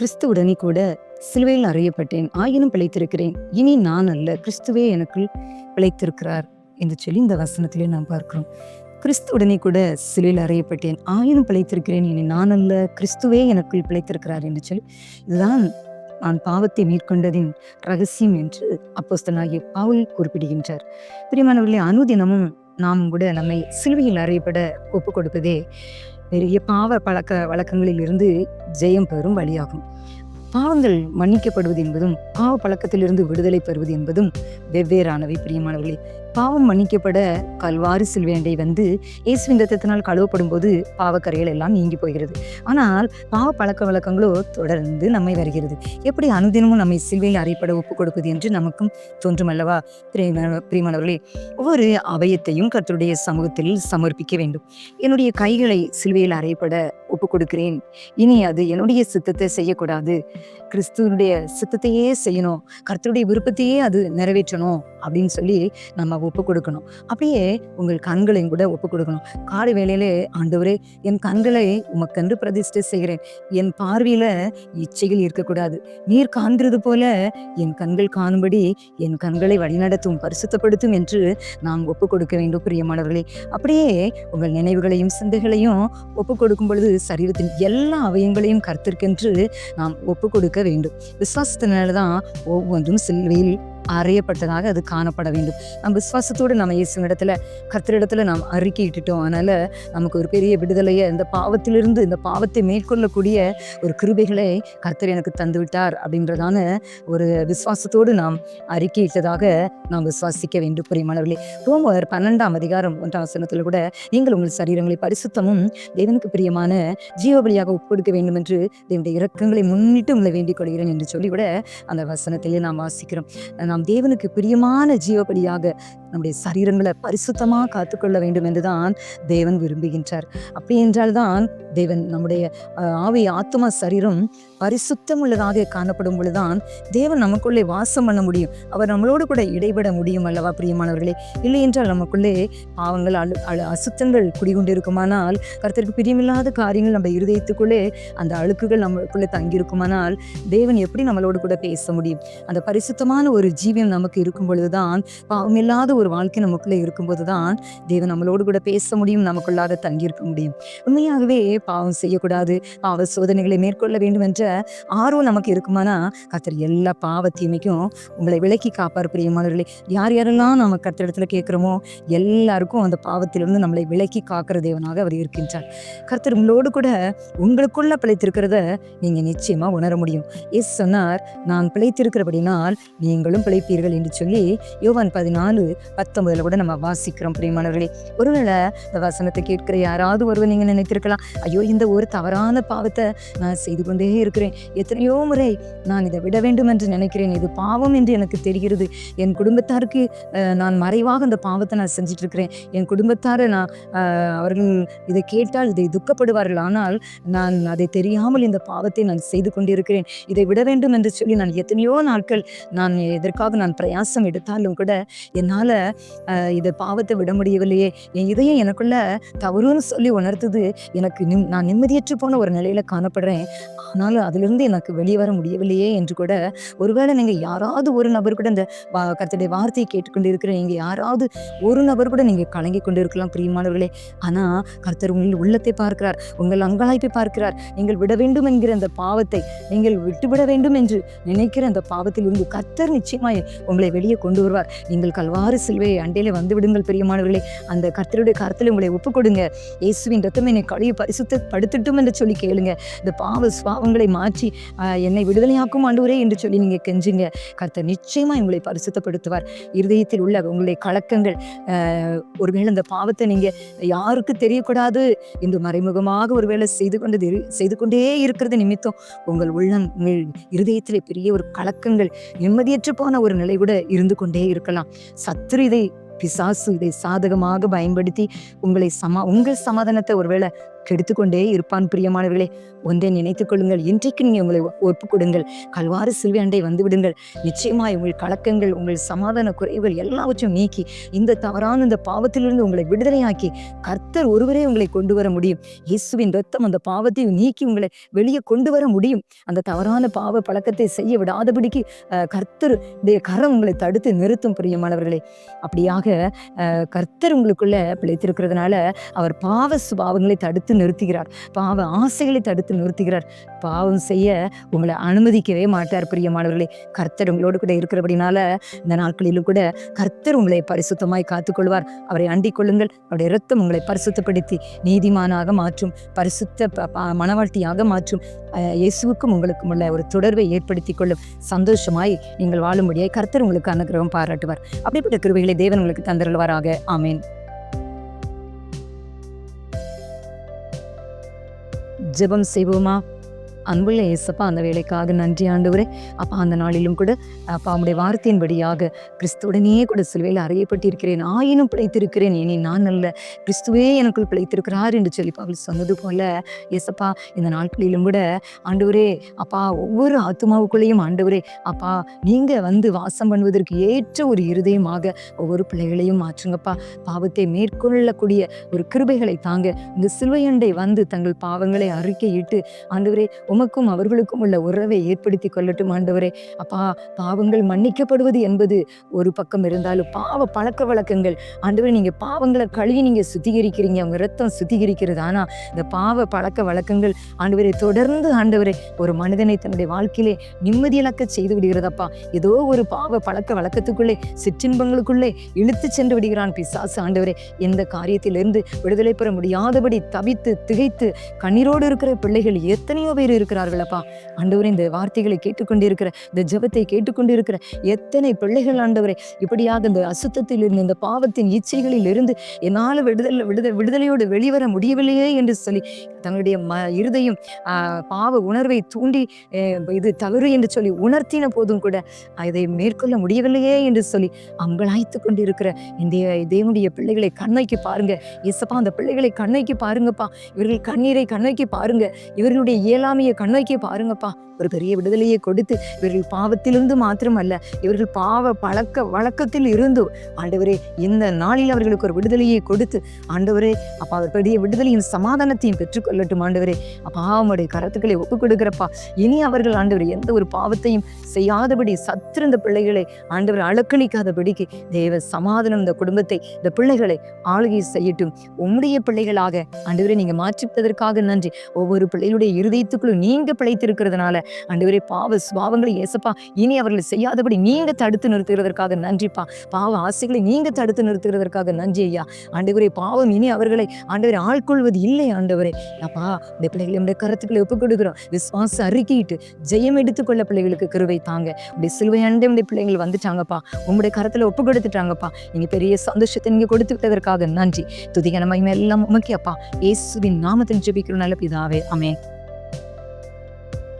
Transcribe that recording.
கிறிஸ்துவுடனே கூட சிலுவையில் அறையப்பட்டேன். ஆயினும் பிழைத்திருக்கிறேன். இனி நான் அல்ல. கிறிஸ்துவே எனக்குள் பிழைத்திருக்கிறார் என்று சொல்லி இந்த வசனத்திலே நாம் பார்க்கிறோம். கிறிஸ்துவுடனே கூட சிலுவையில் அறையப்பட்டேன். ஆயினும் பிழைத்திருக்கிறேன். இனி நான் அல்ல. கிறிஸ்துவே எனக்குள் பிழைத்திருக்கிறார் என்று சொல்லி இதுதான் நான் பாவத்தை மேற்கொண்டதின் ரகசியம் என்று அப்போஸ்தலனாகிய பவுல் குறிப்பிடுகின்றார். பிரியமானவர்களே அனுதினமும் நாம் கூட நம்மை சிலுவையில் அறையப்பட ஒப்பு கொடுப்பதே பெரிய பாவ பழக்க வழக்கங்களில் இருந்து ஜெயம் பெறும் வழியாகும். பாவங்கள் மன்னிக்கப்படுவது என்பதும் பாவ பழக்கத்திலிருந்து விடுதலை பெறுவது என்பதும் வெவ்வேறானவை பிரியமானவர்களே. பாவம் மன்னிக்கப்பட கல்வாரி சில்வேண்டை வந்து இயேசுவின் ரத்தத்தினால் கழுவப்படும் போது பாவக்கரைகள் எல்லாம் நீங்கி போகிறது. ஆனால் பாவ பழக்க வழக்கங்களோ தொடர்ந்து நம்மை வருகிறது. எப்படி அனுதினமும் நம்மை சில்வையில் அறைப்பட ஒப்பு கொடுப்பது என்று நமக்கும் தோன்றும் அல்லவா? பிரியமானவர்களே ஒவ்வொரு அவயத்தையும் கர்த்தருடைய சமூகத்தில் சமர்ப்பிக்க வேண்டும். என்னுடைய கைகளை சில்வையில் அறையப்பட ஒப்பு கொடுக்கிறேன். இனி அது என்னுடைய சித்தத்தை செய்யக்கூடாது. கிறிஸ்துவனுடைய சித்தத்தையே செய்யணும் கர்த்தருடைய விருப்பத்தையே அது நிறைவேற்றணும் அப்படின்னு சொல்லி நம்ம ஒப்பு கொடுக்கணும். அப்படியே உங்கள் கண்களையும் கூட ஒப்பு கொடுக்கணும். காடு வேலையிலே ஆண்டவரே என் கண்களை உமக்கன்று பிரதிஷ்டை செய்கிறேன். என் பார்வையில இச்சைகள் இருக்கக்கூடாது. நீர் காண்கிறது போல என் கண்கள் காணும்படி என் கண்களை வழிநடத்தும் பரிசுத்தப்படுத்தும் என்று நாம் ஒப்பு கொடுக்க வேண்டும் பிரியமானவர்களே. அப்படியே உங்கள் நினைவுகளையும் சிந்தைகளையும் ஒப்பு கொடுக்கும் பொழுது சரீரத்தின் எல்லா அவயங்களையும் கருத்திற்கென்று நாம் ஒப்பு கொடுக்க வேண்டும். விசுவாசத்தினால தான் ஒவ்வொன்றும் சிலுவையில் அறையப்பட்டதாக அது காணப்பட வேண்டும். நம்ம விசுவாசத்தோடு நம்ம இயேசுவிடத்துல கர்த்தரிடத்துல நாம் அறிக்கையிட்டுட்டோம். அதனால நமக்கு ஒரு பெரிய விடுதலையை இந்த பாவத்திலிருந்து இந்த பாவத்தை மேற்கொள்ளக்கூடிய ஒரு கிருபைகளை கர்த்தர் எனக்கு தந்து விட்டார் அப்படின்றதான ஒரு விசுவாசத்தோடு நாம் அறிக்கையிட்டதாக நாம் விசுவாசிக்க வேண்டும். பிரியமானவர்களே ரோமர் பன்னெண்டாம் அதிகாரம் ஒன்றாம் வசனத்தில் கூட நீங்கள் உங்கள் சரீரங்களை பரிசுத்தமும் தேவனுக்கு பிரியமான ஜீவபலியாக ஒப்புக்கொடுக்க வேண்டும் என்று தேவனுடைய இறக்கங்களை முன்னிட்டு உங்களை வேண்டிக் கொள்கிறேன் என்று சொல்லி கூட அந்த வசனத்திலே நாம் வாசிக்கிறோம். நாம் தேவனுக்கு பிரியமான ஜீவபலியாக நம்முடைய சரீரங்களை பரிசுத்தமாக காத்துக்கொள்ள வேண்டும் என்றுதான் தேவன் விரும்புகின்றார். அப்படி என்றால் தான் தேவன் நம்முடைய ஆவி ஆத்மா சரீரம் பரிசுத்தம் உள்ளதாக காணப்படும் பொழுதுதான் தேவன் நமக்குள்ளே வாசம் பண்ண முடியும். அவர் நம்மளோடு கூட இடைபட முடியும் அல்லவா பிரியமானவர்களே? இல்லை என்றால் நமக்குள்ளே பாவங்கள் அழு அழு அசுத்தங்கள் குடிகொண்டிருக்குமானால் கருத்திற்கு பிரியமில்லாத காரியங்கள் நம்ம இருதயத்துக்குள்ளே அந்த அழுக்குகள் நம்மளுக்குள்ளே தங்கியிருக்குமானால் தேவன் எப்படி நம்மளோடு கூட பேச முடியும்? அந்த பரிசுத்தமான ஒரு ஜீவியம் நமக்கு இருக்கும் பொழுதுதான் பாவமில்லாத ஒரு வாழ்க்கை நமக்குள்ளே இருக்கும்போது தான் தேவன் நம்மளோடு கூட பேச முடியும் நமக்குள்ளாக தங்கியிருக்க முடியும். உண்மையாகவே பாவம் செய்யக்கூடாது பாவ சோதனைகளை மேற்கொள்ள வேண்டும் என்ற ஆர்வம் நமக்கு இருக்குமானா கர்த்தர் எல்லா பாவத்தீமைக்கும் உங்களை விலக்கி காப்பார் பிரியமானவர்களே. யார் யாரெல்லாம் நம்ம கர்த்தரிடத்துல கேட்குறோமோ எல்லாருக்கும் அந்த பாவத்திலிருந்து நம்மளை விலக்கி காக்கிற தேவனாக அவர் இருக்கின்றார். கர்த்தர் உங்களோடு கூட உங்களுக்குள்ள பிழைத்திருக்கிறத நீங்க நிச்சயமா உணர முடியும். எஸ் சொன்னார் நான் பிழைத்திருக்கிறபடினால் நீங்களும் பிழைப்பீர்கள் என்று சொல்லி யோவான் பதினாலு பத்தொன்பதுல கூட நம்ம வாசிக்கிறோம் பிரியமானவர்களே. ஒருவேளை இந்த வசனத்தை கேட்கிற யாராவது ஒருவர் நீங்கள் நினைத்திருக்கலாம். ஐயோ இந்த ஒரு தவறான பாவத்தை நான் செய்து கொண்டே இருக்கிறேன். எத்தனையோ முறை நான் இதை விட வேண்டும் என்று நினைக்கிறேன். இது பாவம் என்று எனக்கு தெரிகிறது. என் குடும்பத்தாருக்கு நான் மறைவாக அந்த பாவத்தை நான் செஞ்சுட்டு இருக்கிறேன் என் குடும்பத்தாரை நான் அவர்கள் இதை கேட்டால் இதை துக்கப்படுவார்கள். ஆனால் நான் அதை தெரியாமல் இந்த பாவத்தை நான் செய்து கொண்டிருக்கிறேன். இதை விட வேண்டும் என்று சொல்லி நான் எத்தனையோ நாட்கள் நான் எதற்காக நான் பிரயாசம் எடுத்தாலும் கூட என்னால் இதை பாவத்தை விட முடியவில்லையே. என் இதயம் எனக்குள்ள தவறுன்னு சொல்லி உணர்த்துது. எனக்கு நிம் நான் நிம்மதியற்று போன ஒரு நிலையில காணப்படுறேன். ஆனாலும் அதிலிருந்து எனக்கு வெளியே வர முடியவில்லையே என்று கூட ஒருவேளை நீங்கள் யாராவது ஒரு நபர் கூட இந்த வா கர்த்தருடைய வார்த்தையை கேட்டுக்கொண்டு இருக்கிற நீங்கள் யாராவது ஒரு நபர் கூட நீங்கள் கலங்கி கொண்டு இருக்கலாம் பிரியமானவர்களே. ஆனால் கர்த்தர் உங்கள் உள்ளத்தை பார்க்கிறார் உங்கள் அங்கலாய்ப்பை பார்க்கிறார். நீங்கள் விட வேண்டும் என்கிற அந்த பாவத்தை நீங்கள் விட்டுவிட வேண்டும் என்று நினைக்கிற அந்த பாவத்தில் இருந்து கர்த்தர் நிச்சயமாய் உங்களை வெளியே கொண்டு வருவார். நீங்கள் கல்வாறு சிலுவையை அண்டையிலே வந்து விடுங்கள் பிரியமானவர்களே. அந்த கர்த்தருடைய கருத்தில் உங்களை ஒப்புக் கொடுங்க இயேசுவின் ரத்தம் என்னை கழுவி பரிசுத்தப்படுத்தட்டும் என்று சொல்லி கேளுங்க. இந்த பாவ சுவாவங்களை மாற்றி என்னை விடுதலையாக்கும் ஆண்டவரே என்று சொல்லி நீங்கள் கெஞ்சுங்க. கர்த்தர் நிச்சயமாக உங்களை பரிசுத்தப்படுத்துவார். இருதயத்தில் உள்ள உங்களுடைய கலக்கங்கள் ஒருவேளை இந்த பாவத்தை நீங்கள் யாருக்கு தெரியக்கூடாது? என்று மறைமுகமாக ஒருவேளை செய்து கொண்டது செய்து கொண்டே இருக்கிறது நிமித்தம் உங்கள் உள்ளம் உங்கள் இருதயத்திலே பெரிய ஒரு கலக்கங்கள் நிம்மதியற்று போன ஒரு நிலை கூட இருந்து கொண்டே இருக்கலாம். சத்து இதை பிசாசு இதை சாதகமாக பயன்படுத்தி உங்களை சமா உங்கள் சமாதானத்தை ஒருவேளை கெடுத்துக்கொண்டே இருப்பான் பிரியமானவர்களே. ஒன்றை நினைத்துக் கொள்ளுங்கள். இன்றைக்கு நீங்கள் உங்களை ஒப்பு கொடுங்கள். கல்வாறு சிலுவை அண்டை வந்து விடுங்கள். நிச்சயமாய் உங்கள் கலக்கங்கள் உங்கள் சமாதான குறைவுகள் எல்லாவற்றையும் நீக்கி இந்த தவறான இந்த பாவத்திலிருந்து உங்களை விடுதலையாக்கி கர்த்தர் ஒருவரே உங்களை கொண்டு வர முடியும். இயேசுவின் ரத்தம் அந்த பாவத்தை நீக்கி உங்களை வெளியே கொண்டு வர முடியும். அந்த தவறான பாவ பழக்கத்தை செய்ய விடாதபடிக்கு கர்த்தர் கரம் உங்களை தடுத்து நிறுத்தும் பிரியமானவர்களே. அப்படியாக அஹ், கர்த்தர் உங்களுக்குள்ள பிழைத்திருக்கிறதுனால அவர் பாவ சுபாவங்களை தடுத்து நிறுத்துகிறார். பாவ ஆசைகளை தடுத்து நிறுத்துகிறார். பாவம் செய்ய உங்களை அனுமதிக்கவே மாட்டார் பிரியமானவர்களே. கர்த்தர் உங்களோடு கூட இருக்கிறபடினால இந்த நாட்களிலும் கூட கர்த்தர் உங்களை பரிசுத்தமாய் காத்துக்கொள்வார். அவரை அண்டிக் கொள்ளுங்கள். அவருடைய இரத்தம் உங்களை பரிசுத்தப்படுத்தி நீதிமானாக மாற்றும் பரிசுத்த ப- மனவாழ்த்தியாக மாற்றும். இயேசுவுக்கும் உங்களுக்கும் உள்ள ஒரு தொடர்பை ஏற்படுத்தி கொள்ளும். சந்தோஷமாய் நீங்கள் வாழும்படியாய் கர்த்தர் உங்களுக்கு அனுகிரகம் பாராட்டுவார். அப்படிப்பட்ட கிருவைகளை தேவன் உங்களுக்கு எங்களுக்கு தந்திருவாராக ஆமீன். ஜெபம் செய்வோமா? அன்புள்ள இயேசப்பா அந்த வேலைக்காக நன்றி ஆண்டவரே. அப்பா அந்த நாளிலும் கூட அப்பா உம்முடைய வார்த்தையின்படியாக கிறிஸ்துவுடனே கூட சிலுவையில் அறையப்பட்டிருக்கிறேன். ஆயினும் பிழைத்திருக்கிறேன். இனி நான் அல்ல. கிறிஸ்துவே எனக்குள் பிழைத்திருக்கிறார் என்று சொல்லி அவள் சொன்னது போல இயேசப்பா இந்த நாட்களிலும் கூட ஆண்டவரே அப்பா ஒவ்வொரு ஆத்மாவுக்குள்ளேயும் ஆண்டவரே அப்பா நீங்கள் வந்து வாசம் பண்ணுவதற்கு ஏற்ற ஒரு இருதயமாக ஒவ்வொரு பிள்ளைகளையும் மாற்றுங்கப்பா. பாவத்தை மேற்கொள்ளக்கூடிய ஒரு கிருபைகளை தாங்க இந்த சிலுவையண்டை வந்து தங்கள் பாவங்களை அறிக்கையிட்டு ஆண்டவரே உமக்கும் அவர்களுக்கும் உள்ள உறவை ஏற்படுத்தி கொள்ளட்டும் ஆண்டவரே. அப்பா பாவங்கள் மன்னிக்கப்படுவது என்பது ஒரு பக்கம் இருந்தாலும் பாவ பழக்க வழக்கங்கள். ஆண்டவரே நீங்க பாவங்களை கழுவி நீங்க சுத்திகரிக்கிறீங்க. அவங்க ரத்தம் சுத்திகரிக்கிறது. ஆனா இந்த பாவ பழக்க வழக்கங்கள் ஆண்டவரை தொடர்ந்து ஆண்டவரே ஒரு மனிதனை தன்னுடைய வாழ்க்கையிலே நிம்மதியிலக்க செய்து விடுகிறதப்பா. ஏதோ ஒரு பாவ பழக்க வழக்கத்துக்குள்ளே சிற்றின்பங்களுக்குள்ளே இழுத்து சென்று விடுகிறான் பிசாசு ஆண்டவரே. எந்த காரியத்திலிருந்து விடுதலை பெற முடியாதபடி தவித்து திகைத்து கண்ணீரோடு இருக்கிற பிள்ளைகள் எத்தனையோ பேர் இருக்கிறார்கள் அப்பா ஆண்டவரே இந்த வார்த்தைகளை கேட்டுக்கொண்டிருக்கிற இந்த ஜெபத்தை கேட்டுக்கொண்டிருக்கிற எத்தனை பிள்ளைகள் ஆண்டவரை. இப்படியாக இந்த அசுத்தத்தில் இருந்து இந்த பாவத்தின் இச்சைகளில் இருந்து என்னால் விடுதலை விடுதலை விடுதலையோடு வெளிவர முடியவில்லையே என்று சொல்லி தங்களுடைய ம இருதையும் பாவ உணர்வை தூண்டி இது தவறு என்று சொல்லி உணர்த்தின போதும் கூட அதை மேற்கொள்ள முடியவில்லையே என்று சொல்லி அம்பலாய்த்து கொண்டிருக்கிற இந்த தேவனுடைய பிள்ளைகளை கண்ணைக்கு பாருங்க. இயேசப்பா அந்த பிள்ளைகளை கண்ணைக்கு பாருங்கப்பா. இவர்கள் கண்ணீரை கண்ணைக்கு பாருங்க. இவர்களுடைய இயலாமையை கண்ணைக்கு பாருங்கப்பா. ஒரு பெரிய விடுதலையை கொடுத்து இவர்கள் பாவத்திலிருந்து மாத்திரமல்ல இவர்கள் பாவ பழக்க வழக்கத்தில் இருந்து ஆண்டவரே இந்த நாளில் அவர்களுக்கு ஒரு விடுதலையை கொடுத்து ஆண்டவரே அப்பா அவர் பெரிய விடுதலையும் சமாதானத்தையும் பெற்றுக்கொள்ளட்டும் ஆண்டவரே. பாவமுடைய கரத்துக்களை ஒப்புக் கொடுக்கிறப்பா இனி அவர்கள் ஆண்டவர் எந்த ஒரு பாவத்தையும் செய்யாதபடி சத்திருந்த பிள்ளைகளை ஆண்டவர் அலக்களிக்காதபடிக்கு தேவ சமாதானம் இந்த குடும்பத்தை இந்த பிள்ளைகளை ஆளுகை செய்யட்டும். உம்முடைய பிள்ளைகளாக ஆண்டவரை நீங்க மாற்றிப்பதற்காக நன்றி. ஒவ்வொரு பிள்ளைகளுடைய இருதயத்துக்குள்ளும் நீங்க பிழைத்திருக்கிறதுனால ஆண்டவரே பாவ சுபாவங்களை ஏசப்பா இனி அவர்களை செய்யாதபடி நீங்க தடுத்து நிறுத்துகிறதற்காக நன்றிப்பா. பாவ ஆசைகளை நீங்க தடுத்து நிறுத்துகிறதற்காக நன்றி ஐயா. ஆண்டவரே பாவம் இனி அவர்களை ஆண்டவரை ஆட்கொள்வது இல்லை ஆண்டவரே. அப்பா இந்த பிள்ளைகளுடைய கருத்துக்களை ஒப்புக் கொடுக்குறோம் விசுவாச அறிக்கையிட்டு ஜெயம் எடுத்துக்கொள்ள பிள்ளைகளுக்கு கிருவை தாங்க. இப்படி சிலுவை அண்டை உடைய பிள்ளைகள் வந்துட்டாங்கப்பா. உங்களுடைய கருத்துல ஒப்பு கொடுத்துட்டாங்கப்பா நீங்கள் பெரிய சந்தோஷத்தை நீங்க கொடுத்து விட்டதற்காக நன்றி. துதிகன மகிமை எல்லாம் உமக்கியப்பா இயேசுவின் நாமத்தில் ஜெபிக்கிறோம் நல்ல பிதாவே. அமே